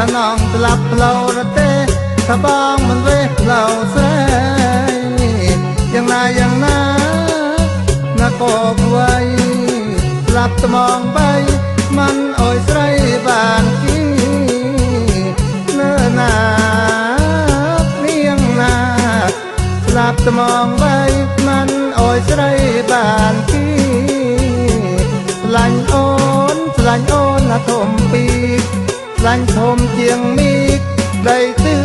ថានងស្លាប់ផ្លូវរទេថាបងមិនវេះផ្លូវស្រីយ៉ាងណាយ៉ាងណាណាក៏ខ្វៃស្លាប់ត្មងបីมันអើយស្រីបានគីនៅណានាងណាស្លាប់ត្មង ស្លាញ់ធំជាងមីកដីទឹ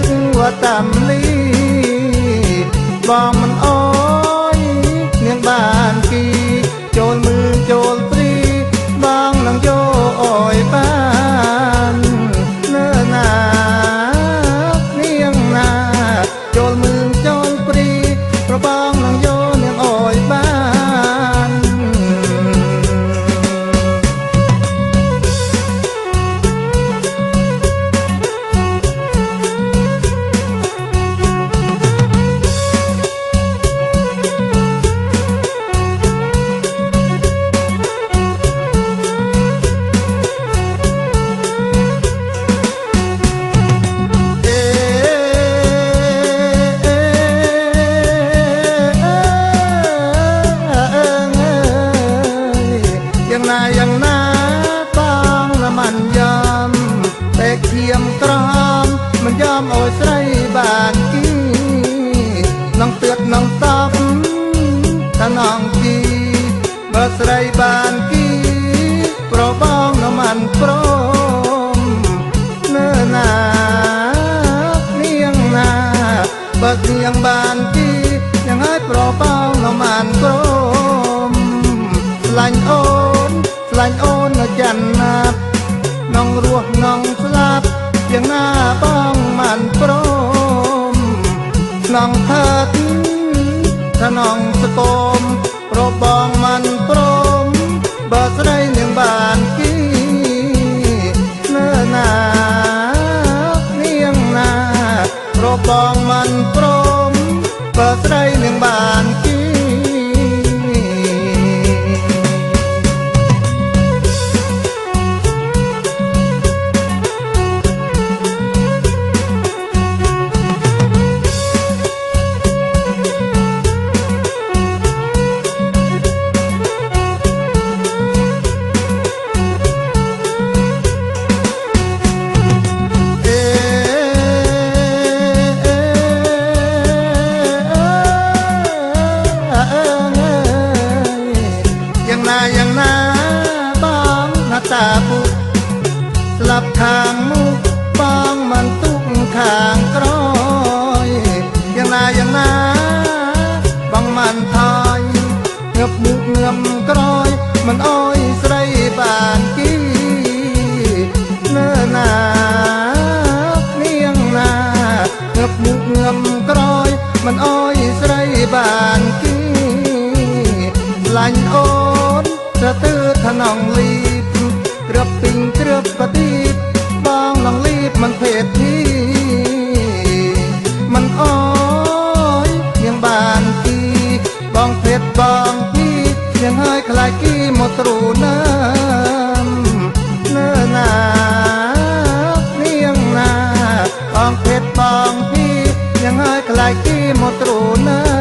តប់ថ្នងគីបើស្រីបានគីប្របងនមិនព្រមមើណានាងណាបើនាងបានគីយ៉ាងហើយប្របងនមិនព្រមស្លាញ់អូនស្លាញ់អូននៅចន្ទណាត់នងរស់នងស្លាប់យ៉ាងណាបងមិនព្រមក្នុងថើ ថានងសកុំប្របងមានព្រមបើស្រីនាងបានគីនៅណានាងណារបងมันព្រមបើស្រីនឹងបាន ណាយ៉ាងណាបងមិនថយងឹបមុខងឹមក្រោយមិនអើយស្រីបានគីនៅណានាងណាងឹបមុខងឹមក្រោយមិនអើយស្រីបានគីឡាញ់អូនស្ទើរថ្នងលីបគ្របពីងគ្របកទីបបងឡងលីបមិនភេទធី ಮಾಕಿಮತ್ರು ណាអង្គភេទបងពីយ៉ាងហើយខ្លាចទីមកទ្រូណា